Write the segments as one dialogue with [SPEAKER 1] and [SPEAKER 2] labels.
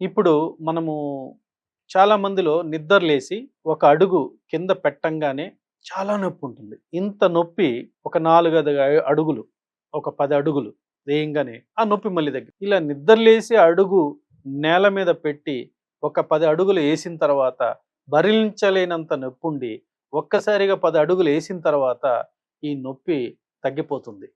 [SPEAKER 1] ఇప్పుడు మనము చాలా మందిలో నిద్ర లేసి ఒక అడుగు కింద పెట్టంగానే చాలా నొప్పి ఉంటుంది. ఇంత నొప్పి ఒక నాలుగైదు అడుగులు ఒక పది అడుగులు వేయంగానే ఆ నొప్పి మళ్ళీ దగ్గర ఇలా నిద్ర లేసి అడుగు నేల మీద పెట్టి ఒక పది అడుగులు వేసిన తర్వాత భరించలేనంత నొప్పి ఉండి ఒక్కసారిగా పది అడుగులు వేసిన తర్వాత ఈ నొప్పి తగ్గిపోతుంది.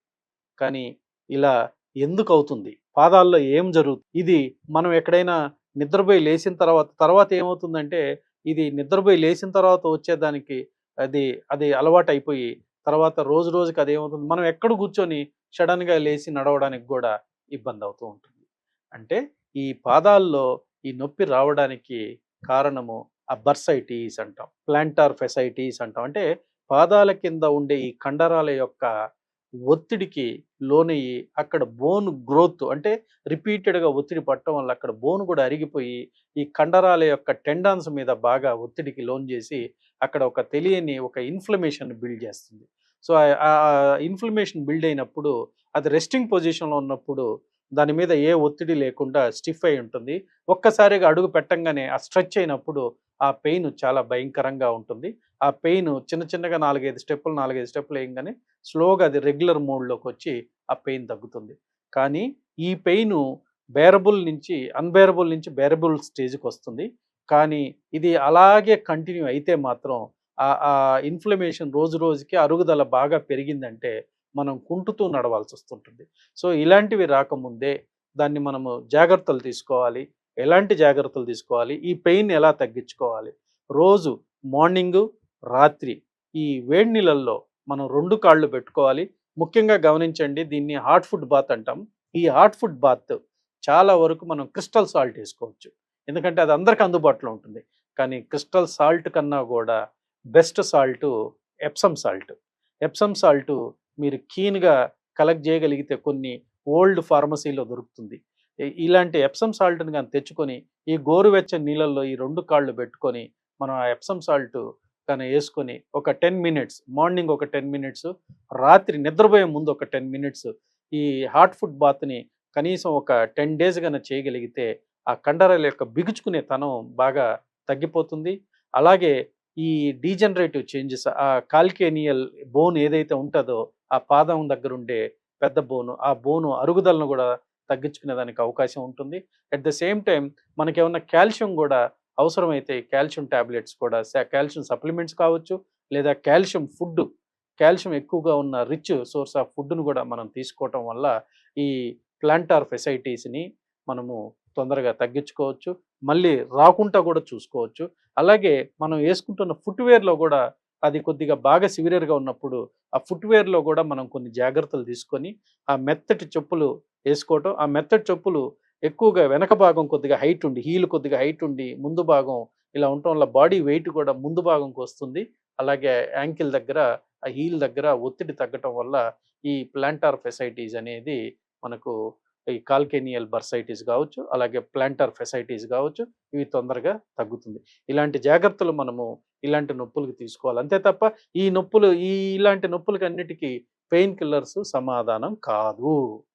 [SPEAKER 1] కానీ ఇలా ఎందుకు అవుతుంది పాదాల్లో ఏం జరుగుతుంది ఇది మనం ఎక్కడైనా నిద్రపోయి లేచిన తర్వాత తర్వాత ఏమవుతుందంటే ఇది నిద్రపోయి లేచిన తర్వాత వచ్చేదానికి అది అది అలవాటు అయిపోయి తర్వాత రోజు రోజుకి అది ఏమవుతుంది మనం ఎక్కడ కూర్చొని సడన్గా లేచి నడవడానికి కూడా ఇబ్బంది అవుతూ ఉంటుంది. అంటే ఈ పాదాల్లో ఈ నొప్పి రావడానికి కారణము ఆ బర్సైటీస్ అంటాం. ప్లాంటార్ ఫెసైటీస్ అంటాం. అంటే పాదాల కింద ఉండే ఈ కండరాల యొక్క ఒత్తిడికి లోనయ్యి అక్కడ బోన్ గ్రోత్ అంటే రిపీటెడ్గా ఒత్తిడి పట్టడం వల్ల అక్కడ బోన్ కూడా అరిగిపోయి ఈ కండరాల యొక్క టెండాన్స్ మీద బాగా ఒత్తిడికి లోన్ చేసి అక్కడ ఒక తెలియని ఒక ఇన్ఫ్లమేషన్ బిల్డ్ చేస్తుంది. సో ఆ ఇన్ఫ్లమేషన్ బిల్డ్ అయినప్పుడు అది రెస్టింగ్ పొజిషన్లో ఉన్నప్పుడు దాని మీద ఏ ఒత్తిడి లేకుండా స్టిఫ్ అయి ఉంటుంది. ఒక్కసారిగా అడుగు పెట్టంగానే ఆ స్ట్రెచ్ అయినప్పుడు ఆ పెయిన్ చాలా భయంకరంగా ఉంటుంది. ఆ పెయిన్ చిన్న చిన్నగా నాలుగైదు స్టెప్పులు నాలుగైదు స్టెప్పులు వేయంగానే స్లోగా అది రెగ్యులర్ మోడ్లోకి వచ్చి ఆ పెయిన్ తగ్గుతుంది. కానీ ఈ పెయిన్ బేరబుల్ నుంచి అన్బేరబుల్ నుంచి బేరబుల్ స్టేజ్కి వస్తుంది. కానీ ఇది అలాగే కంటిన్యూ అయితే మాత్రం ఆ ఇన్ఫ్లమేషన్ రోజు రోజుకి అరుగుదల బాగా పెరిగిందంటే మనం కుంటుతూ నడవాల్సి వస్తుంటుంది. సో ఇలాంటివి రాకముందే దాన్ని మనము జాగ్రత్తలు తీసుకోవాలి. ఎలాంటి జాగ్రత్తలు తీసుకోవాలి? ఈ పెయిన్ ఎలా తగ్గించుకోవాలి? రోజు మార్నింగు రాత్రి ఈ వేడి నీళ్ళల్లో మనం రెండు కాళ్ళు పెట్టుకోవాలి. ముఖ్యంగా గమనించండి దీన్ని హాట్ ఫుడ్ బాత్ అంటాం. ఈ హాట్ ఫుడ్ బాత్ చాలా వరకు మనం క్రిస్టల్ సాల్ట్ వేసుకోవచ్చు. ఎందుకంటే అది అందరికి అందుబాటులో ఉంటుంది. కానీ క్రిస్టల్ సాల్ట్ కన్నా కూడా best salt Epsom salt. Epsom salt మీరు కీన్గా కలెక్ట్ చేయగలిగితే కొన్ని ఓల్డ్ ఫార్మసీలో దొరుకుతుంది. ఇలాంటి ఎప్సమ్ సాల్ట్ని కానీ తెచ్చుకొని ఈ గోరువెచ్చని నీళ్ళల్లో ఈ రెండు కాళ్ళు పెట్టుకొని మనం ఆ ఎప్సమ్ సాల్ట్ కానీ వేసుకొని ఒక టెన్ మినిట్స్ మార్నింగ్ ఒక టెన్ మినిట్స్ రాత్రి నిద్రపోయే ముందు ఒక టెన్ మినిట్స్ ఈ హాట్ ఫుడ్ బాత్ని కనీసం ఒక టెన్ డేస్ కన్నా చేయగలిగితే ఆ కండరాల యొక్క బిగుచుకునే తనం బాగా తగ్గిపోతుంది. అలాగే ఈ డీజనరేటివ్ చేంజెస్ ఆ కాల్కేనియల్ బోన్ ఏదైతే ఉంటుందో ఆ పాదం దగ్గర ఉండే పెద్ద బోను ఆ బోను అరుగుదలను కూడా తగ్గించుకునే దానికి అవకాశం ఉంటుంది. అట్ ద సేమ్ టైం మనకేమన్నా కాల్షియం కూడా అవసరమైతే కాల్షియం ట్యాబ్లెట్స్ కూడా కాల్షియం సప్లిమెంట్స్ కావచ్చు లేదా కాల్షియం ఫుడ్ కాల్షియం ఎక్కువగా ఉన్న రిచ్ సోర్స్ ఆఫ్ ఫుడ్ను కూడా మనం తీసుకోవటం వల్ల ఈ ప్లాంటార్ ఫెసైటీస్ని మనము తొందరగా తగ్గించుకోవచ్చు. మళ్ళీ రాకుండా కూడా చూసుకోవచ్చు. అలాగే మనం వేసుకుంటున్న ఫుట్వేర్లో కూడా అది కొద్దిగా బాగా సివియర్గా ఉన్నప్పుడు ఆ ఫుట్వేర్లో కూడా మనం కొన్ని జాగ్రత్తలు తీసుకొని ఆ మెత్తటి చెప్పులు వేసుకోవటం. ఆ మెత్తటి చెప్పులు ఎక్కువగా వెనక భాగం కొద్దిగా హైట్ ఉండి హీల్ కొద్దిగా హైట్ ఉండి ముందు భాగం ఇలా ఉండటం వల్ల బాడీ వెయిట్ కూడా ముందు భాగంకి వస్తుంది. అలాగే యాంకిల్ దగ్గర ఆ హీల్ దగ్గర ఒత్తిడి తగ్గటం వల్ల ఈ ప్లాంటార్ ఫెసైటీస్ అనేది మనకు ఈ కాల్కేనియల్ బర్సైటీస్ కావచ్చు అలాగే ప్లాంటార్ ఫెసైటీస్ కావచ్చు ఇవి తొందరగా తగ్గుతుంది. ఇలాంటి జాగ్రత్తలు మనము ఇలాంటి నొప్పులకు తీసుకోవాలి. అంతే తప్ప ఈ నొప్పులు ఈ ఇలాంటి నొప్పులకి అన్నిటికీ పెయిన్ కిల్లర్స్ సమాధానం కాదు.